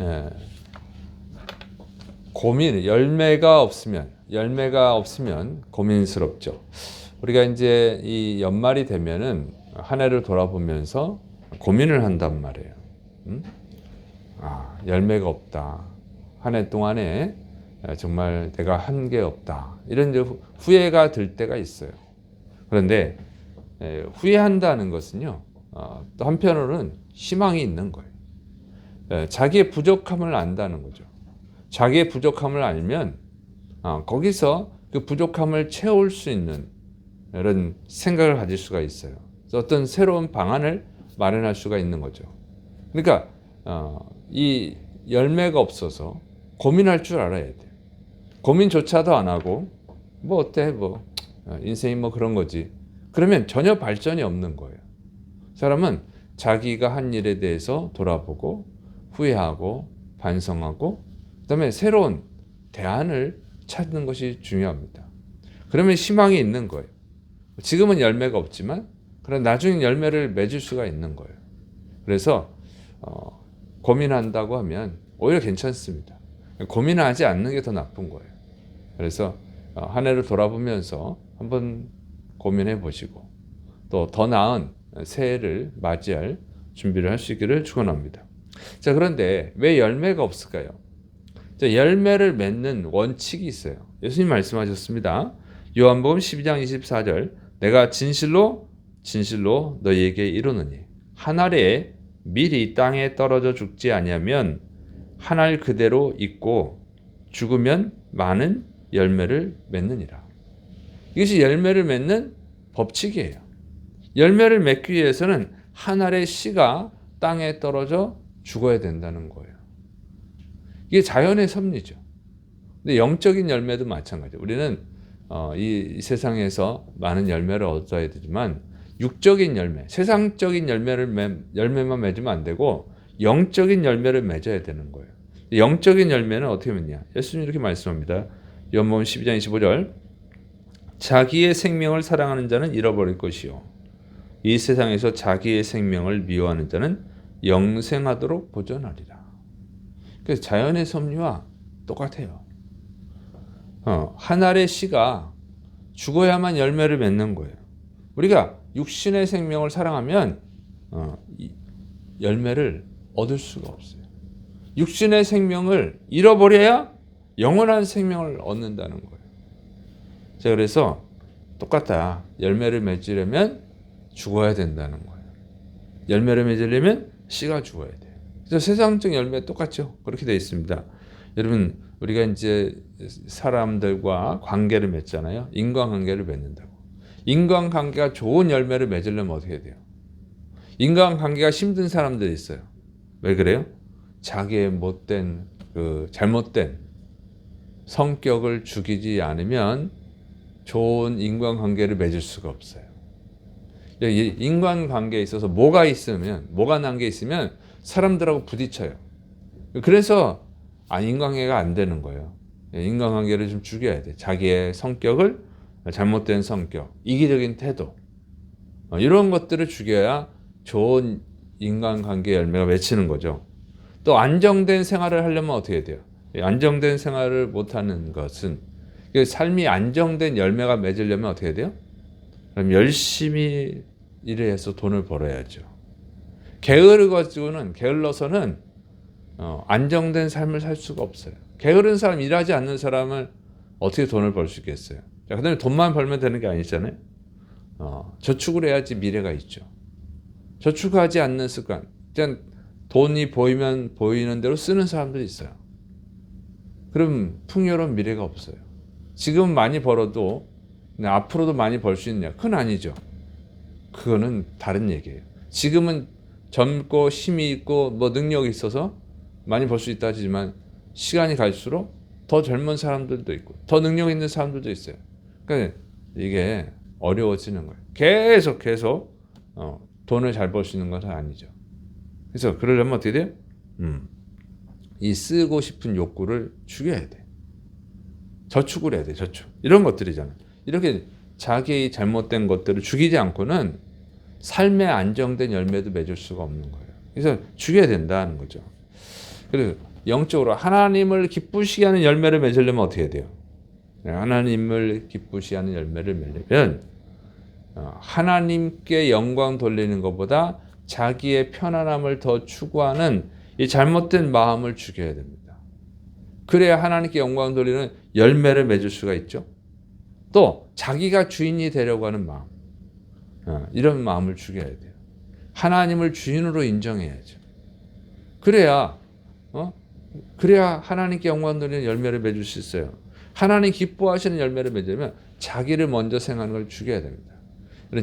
예, 고민 열매가 없으면 열매가 없으면 고민스럽죠. 우리가 이제 이 연말이 되면은 한 해를 돌아보면서 고민을 한단 말이에요. 음? 아, 열매가 없다. 한 해 동안에 정말 내가 한 게 없다. 이런 후회가 들 때가 있어요. 그런데 에, 후회한다는 것은요, 어, 또 한편으로는 희망이 있는 거예요. 에, 자기의 부족함을 안다는 거죠. 자기의 부족함을 알면 어, 거기서 그 부족함을 채울 수 있는 이런 생각을 가질 수가 있어요. 어떤 새로운 방안을 마련할 수가 있는 거죠. 그러니까 어, 이 열매가 없어서 고민할 줄 알아야 돼요. 고민조차도 안 하고 뭐 어때 뭐 어, 인생이 뭐 그런 거지. 그러면 전혀 발전이 없는 거예요. 사람은 자기가 한 일에 대해서 돌아보고 후회하고 반성하고 그다음에 새로운 대안을 찾는 것이 중요합니다. 그러면 희망이 있는 거예요. 지금은 열매가 없지만 그런 나중에 열매를 맺을 수가 있는 거예요. 그래서 어, 고민한다고 하면 오히려 괜찮습니다. 고민하지 않는 게 더 나쁜 거예요. 그래서 어, 한 해를 돌아보면서 한번 고민해 보시고 또 더 나은 새해를 맞이할 준비를 할 수 있기를 축원합니다. 자 그런데 왜 열매가 없을까요? 자, 열매를 맺는 원칙이 있어요. 예수님 말씀하셨습니다. 요한복음 12장 24절 내가 진실로 진실로 너희에게 이르노니 한 알에 밀이 땅에 떨어져 죽지 아니하면 한 알 그대로 있고 죽으면 많은 열매를 맺느니라. 이것이 열매를 맺는 법칙이에요. 열매를 맺기 위해서는 한 알의 씨가 땅에 떨어져 죽어야 된다는 거예요. 이게 자연의 섭리죠. 근데 영적인 열매도 마찬가지. 우리는 어, 이 세상에서 많은 열매를 얻어야 되지만 육적인 열매, 세상적인 열매를 매, 열매만 맺으면 안 되고 영적인 열매를 맺어야 되는 거예요. 영적인 열매는 어떻게 맺냐? 예수님 이렇게 말씀합니다. 연복음 12장 25절 자기의 생명을 사랑하는 자는 잃어버릴 것이요 이 세상에서 자기의 생명을 미워하는 자는 영생하도록 보존하리라. 그래서 자연의 섭리와 똑같아요. 어, 한 알의 씨가 죽어야만 열매를 맺는 거예요. 우리가 육신의 생명을 사랑하면 어, 이 열매를 얻을 수가 없어요. 육신의 생명을 잃어버려야 영원한 생명을 얻는다는 거예요. 자, 그래서 똑같다. 열매를 맺으려면 죽어야 된다는 거예요. 열매를 맺으려면 씨가 죽어야 돼요. 그래서 세상적 열매 똑같죠. 그렇게 되어 있습니다. 여러분, 우리가 이제 사람들과 관계를 맺잖아요. 인간관계를 맺는다고. 인간관계가 좋은 열매를 맺으려면 어떻게 돼요? 인간관계가 힘든 사람들이 있어요. 왜 그래요? 자기의 못된 그 잘못된 성격을 죽이지 않으면 좋은 인간관계를 맺을 수가 없어요. 이 인간관계에 있어서 뭐가 있으면 뭐가 난 게 있으면 사람들하고 부딪혀요. 그래서 아 인간관계가 안 되는 거예요. 인간관계를 좀 죽여야 돼. 자기의 성격을 잘못된 성격, 이기적인 태도 어, 이런 것들을 죽여야 좋은 인간관계 열매가 맺히는 거죠. 또 안정된 생활을 하려면 어떻게 돼요? 안정된 생활을 못하는 것은 그 삶이 안정된 열매가 맺으려면 어떻게 돼요? 그럼 열심히 일해서 돈을 벌어야죠. 게으르 가지고는 게을러서는 어, 안정된 삶을 살 수가 없어요. 게으른 사람 일하지 않는 사람을 어떻게 돈을 벌 수 있겠어요? 자, 그다음에 돈만 벌면 되는 게 아니잖아요. 어, 저축을 해야지 미래가 있죠. 저축하지 않는 습관. 그냥 돈이 보이면 보이는 대로 쓰는 사람들이 있어요. 그럼 풍요로운 미래가 없어요. 지금 많이 벌어도 앞으로도 많이 벌 수 있냐? 그건 아니죠. 그거는 다른 얘기예요. 지금은 젊고 힘이 있고 뭐 능력이 있어서 많이 벌 수 있다 하지만 시간이 갈수록 더 젊은 사람들도 있고 더 능력 있는 사람들도 있어요. 그러니까 이게 어려워지는 거예요. 계속 계속 어, 돈을 잘 벌 수 있는 것은 아니죠. 그래서 그러려면 어떻게 돼요? 음, 이 쓰고 싶은 욕구를 죽여야 돼. 저축을 해야 돼. 저축. 이런 것들이잖아. 이렇게 자기의 잘못된 것들을 죽이지 않고는 삶의 안정된 열매도 맺을 수가 없는 거예요. 그래서 죽여야 된다는 거죠. 그래서 영적으로 하나님을 기쁘시게 하는 열매를 맺으려면 어떻게 해야 돼요? 네, 하나님을 기쁘시게 하는 열매를 맺으려면 어, 하나님께 영광 돌리는 것보다 자기의 편안함을 더 추구하는 이 잘못된 마음을 죽여야 됩니다. 그래야 하나님께 영광 돌리는 열매를 맺을 수가 있죠. 또 자기가 주인이 되려고 하는 마음, 어, 이런 마음을 죽여야 돼요. 하나님을 주인으로 인정해야죠. 그래야 어? 그래야 하나님께 영광 돌리는 열매를 맺을 수 있어요. 하나님 기뻐하시는 열매를 맺으려면 자기를 먼저 생각하는 걸 죽여야 됩니다.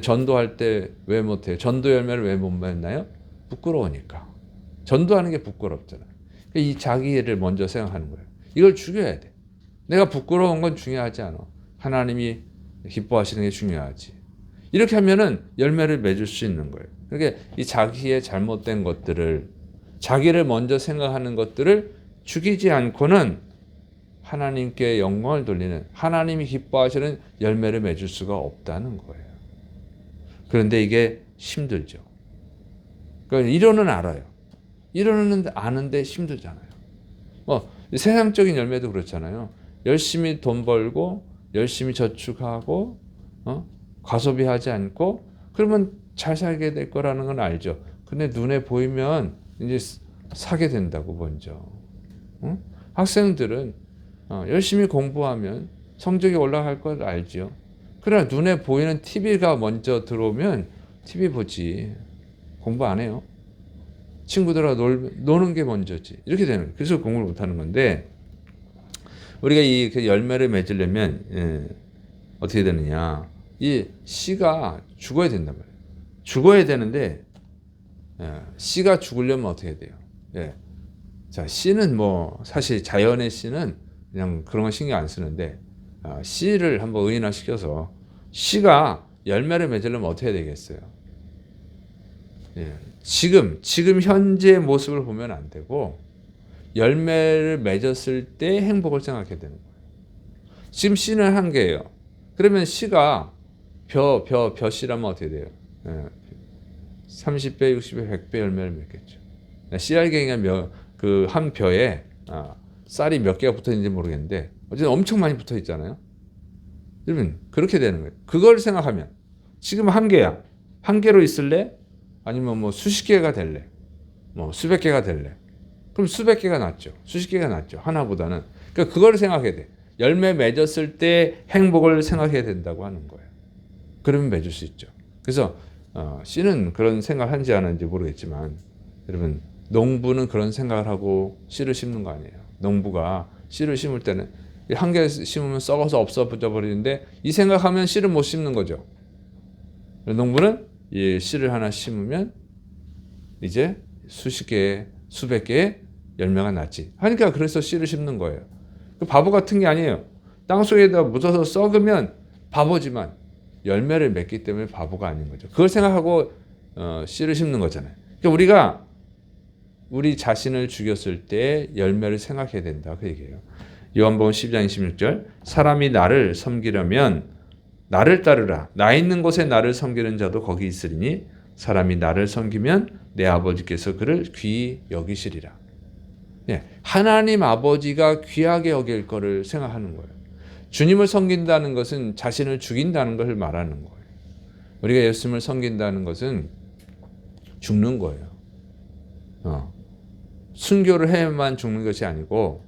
전도할 때 왜 못해요? 전도 열매를 왜 못 맺나요? 부끄러우니까. 전도하는 게 부끄럽잖아요. 그러니까 이 자기를 먼저 생각하는 거예요. 이걸 죽여야 돼. 내가 부끄러운 건 중요하지 않아. 하나님이 기뻐하시는 게 중요하지. 이렇게 하면은 열매를 맺을 수 있는 거예요. 그러니까 이 자기의 잘못된 것들을 자기를 먼저 생각하는 것들을 죽이지 않고는 하나님께 영광을 돌리는 하나님이 기뻐하시는 열매를 맺을 수가 없다는 거예요. 그런데 이게 힘들죠. 그러니까 이론은 알아요. 이론은 아는데 힘들잖아요. 뭐 세상적인 열매도 그렇잖아요. 열심히 돈 벌고 열심히 저축하고 어? 과소비하지 않고 그러면 잘 살게 될 거라는 건 알죠. 근데 눈에 보이면 이제 사게 된다고 먼저. 어? 학생들은 어, 열심히 공부하면 성적이 올라갈 걸 알죠. 그러나 눈에 보이는 TV가 먼저 들어오면 TV 보지. 공부 안 해요. 친구들하고 놀, 노는 게 먼저지. 이렇게 되는. 그래서 공부를 못 하는 건데, 우리가 이그 열매를 맺으려면, 예, 어떻게 되느냐. 이 씨가 죽어야 된단 말이에요. 죽어야 되는데, 예, 씨가 죽으려면 어떻게 돼요? 예. 자, 씨는 뭐, 사실 자연의 씨는 그냥 그런 거 신경 안 쓰는데, 아, 씨를 한번 의인화시켜서, 씨가 열매를 맺으려면 어떻게 되겠어요? 예. 지금 지금 현재의 모습을 보면 안 되고 열매를 맺었을 때 행복을 생각해야 되는 거예요. 지금 씨는 한 개예요. 그러면 씨가 벼, 벼, 벼 씨라면 어떻게 돼요? 예. 30배, 60배, 100배 열매를 맺겠죠. 씨알갱이가 그 한 벼에 아, 쌀이 몇 개가 붙어 있는지 모르겠는데 어쨌든 엄청 많이 붙어 있잖아요. 여러분 그렇게 되는 거예요. 그걸 생각하면 지금 한 개야. 한 개로 있을래? 아니면 뭐 수십 개가 될래? 뭐 수백 개가 될래? 그럼 수백 개가 낫죠. 수십 개가 낫죠. 하나보다는. 그러니까 그걸 생각해야 돼. 열매 맺었을 때 행복을 생각해야 된다고 하는 거예요. 그러면 맺을 수 있죠. 그래서 어, 씨는 그런 생각을 하는지 안 하는지 모르겠지만 여러분 농부는 그런 생각을 하고 씨를 심는 거 아니에요. 농부가 씨를 심을 때는 한 개 심으면 썩어서 없어져 버리는데 이 생각하면 씨를 못 심는 거죠. 농부는 이 씨를 하나 심으면 이제 수십 개, 수백 개의 열매가 났지. 하니까 그래서 씨를 심는 거예요. 그 바보 같은 게 아니에요. 땅 속에다 묻어서 썩으면 바보지만 열매를 맺기 때문에 바보가 아닌 거죠. 그걸 생각하고 어, 씨를 심는 거잖아요. 그러니까 우리가 우리 자신을 죽였을 때 열매를 생각해야 된다. 그 얘기예요. 요한복음 10장 26절 사람이 나를 섬기려면 나를 따르라 나 있는 곳에 나를 섬기는 자도 거기 있으리니 사람이 나를 섬기면 내 아버지께서 그를 귀히 여기시리라. 예, 하나님 아버지가 귀하게 여길 거를 생각하는 거예요. 주님을 섬긴다는 것은 자신을 죽인다는 것을 말하는 거예요. 우리가 예수님을 섬긴다는 것은 죽는 거예요. 어. 순교를 해야만 죽는 것이 아니고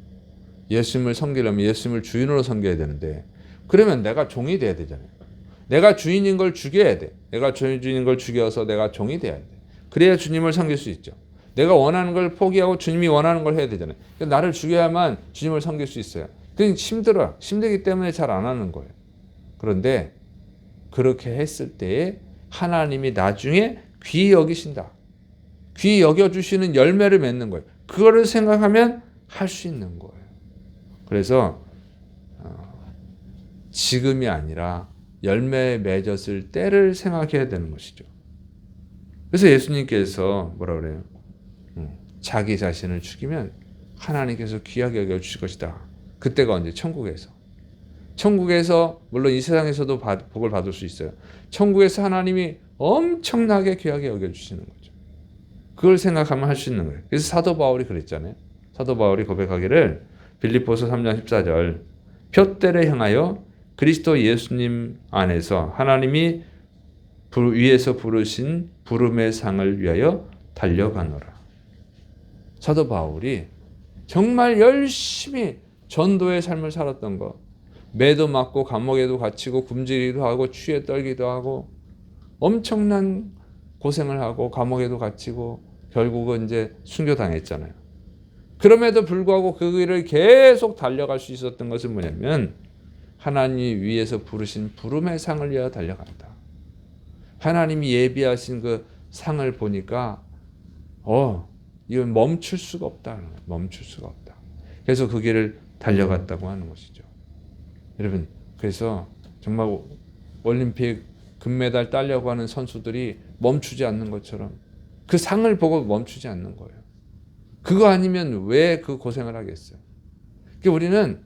예수님을 섬기려면 예수님을 주인으로 섬겨야 되는데 그러면 내가 종이 돼야 되잖아요. 내가 주인인 걸 죽여야 돼. 내가 주인인 걸 죽여서 내가 종이 돼야 돼. 그래야 주님을 섬길 수 있죠. 내가 원하는 걸 포기하고 주님이 원하는 걸 해야 되잖아요. 그러니까 나를 죽여야만 주님을 섬길 수 있어요. 그게 힘들어. 힘들기 때문에 잘 안 하는 거예요. 그런데 그렇게 했을 때에 하나님이 나중에 귀히 여기신다. 귀히 여겨주시는 열매를 맺는 거예요. 그거를 생각하면 할 수 있는 거예요. 그래서 어, 지금이 아니라 열매 맺었을 때를 생각해야 되는 것이죠. 그래서 예수님께서 뭐라 그래요? 음, 자기 자신을 죽이면 하나님께서 귀하게 여겨 주실 것이다. 그때가 언제? 천국에서. 천국에서 물론 이 세상에서도 복을 받을 수 있어요. 천국에서 하나님이 엄청나게 귀하게 여겨 주시는 거죠. 그걸 생각하면 할 수 있는 거예요. 그래서 사도 바울이 그랬잖아요. 사도 바울이 고백하기를 빌립보서 3장 14절 표대를 향하여 그리스도 예수님 안에서 하나님이 부- 위에서 부르신 부름의 상을 위하여 달려가노라. 사도 바울이 정말 열심히 전도의 삶을 살았던 것. 매도 맞고 감옥에도 갇히고 굶주리기도 하고 추에 떨기도 하고 엄청난 고생을 하고 감옥에도 갇히고 결국은 이제 순교당했잖아요. 그럼에도 불구하고 그 길을 계속 달려갈 수 있었던 것은 뭐냐면 하나님이 위에서 부르신 부름의 상을 위하여 달려간다. 하나님이 예비하신 그 상을 보니까 어 이건 멈출 수가 없다. 멈출 수가 없다. 그래서 그 길을 달려갔다고 하는 것이죠. 여러분 그래서 정말 올림픽 금메달 따려고 하는 선수들이 멈추지 않는 것처럼 그 상을 보고 멈추지 않는 거예요. 그거 아니면 왜 그 고생을 하겠어요? 그러니까 우리는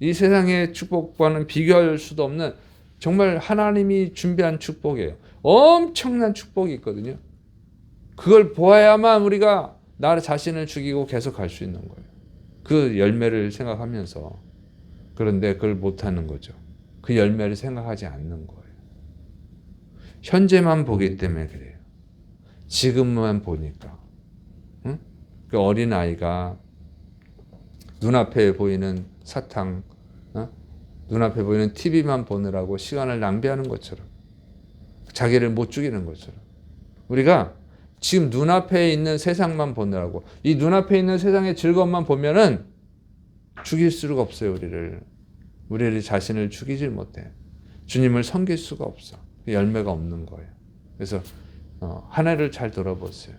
이 세상의 축복과는 비교할 수도 없는 정말 하나님이 준비한 축복이에요. 엄청난 축복이 있거든요. 그걸 보아야만 우리가 나 자신을 죽이고 계속 갈 수 있는 거예요. 그 열매를 생각하면서 그런데 그걸 못 하는 거죠. 그 열매를 생각하지 않는 거예요. 현재만 보기 때문에 그래요. 지금만 보니까. 응? 그 어린 아이가 눈앞에 보이는 사탕, 어? 눈앞에 보이는 TV만 보느라고 시간을 낭비하는 것처럼 자기를 못 죽이는 것처럼 우리가 지금 눈앞에 있는 세상만 보느라고. 이 눈앞에 있는 세상의 즐거움만 보면은 죽일 수가 없어요 우리를. 우리를 자신을 죽이질 못해. 주님을 섬길 수가 없어. 열매가 없는 거예요. 그래서 어, 한 해를 잘 돌아보세요.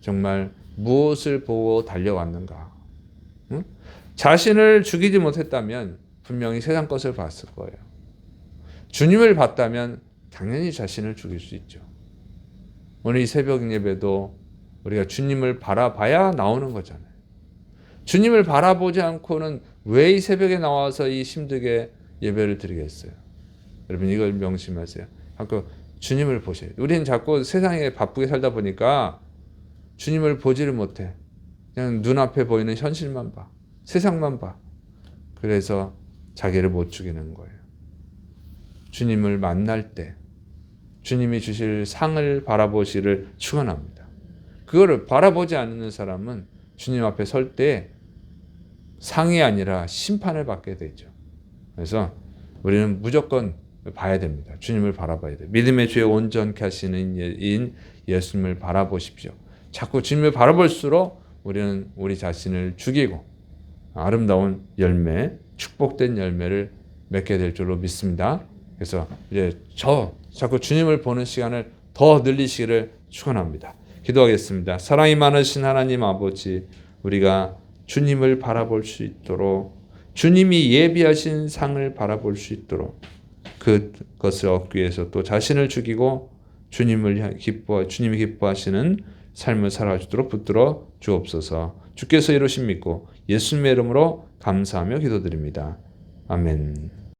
정말 무엇을 보고 달려왔는가? 응? 자신을 죽이지 못했다면 분명히 세상 것을 봤을 거예요. 주님을 봤다면 당연히 자신을 죽일 수 있죠 오늘 이 새벽 예배도 우리가 주님을 바라봐야 나오는 거잖아요. 주님을 바라보지 않고는 왜 이 새벽에 나와서 이 힘들게 예배를 드리겠어요? 여러분 이걸 명심하세요. 자꾸 주님을 보세요. 우리는 자꾸 세상에 바쁘게 살다 보니까 주님을 보지를 못해. 그냥 눈앞에 보이는 현실만 봐. 세상만 봐. 그래서 자기를 못 죽이는 거예요. 주님을 만날 때 주님이 주실 상을 바라보시를 축원합니다. 그거를 바라보지 않는 사람은 주님 앞에 설 때 상이 아니라 심판을 받게 되죠. 그래서 우리는 무조건 봐야 됩니다. 주님을 바라봐야 돼요. 믿음의 주에 온전케 하시는 인 예수님을 바라보십시오. 자꾸 주님을 바라볼수록 우리는 우리 자신을 죽이고 아름다운 열매, 축복된 열매를 맺게 될 줄로 믿습니다. 그래서 이제 저 자꾸 주님을 보는 시간을 더 늘리시기를 축원합니다. 기도하겠습니다. 사랑이 많으신 하나님 아버지, 우리가 주님을 바라볼 수 있도록 주님이 예비하신 상을 바라볼 수 있도록 그것을 얻기 위해서 또 자신을 죽이고 주님을 기뻐 주님이 기뻐하시는 삶을 살아주도록 붙들어 주옵소서. 주께서 이루신 믿고 예수님의 이름으로 감사하며 기도드립니다. 아멘.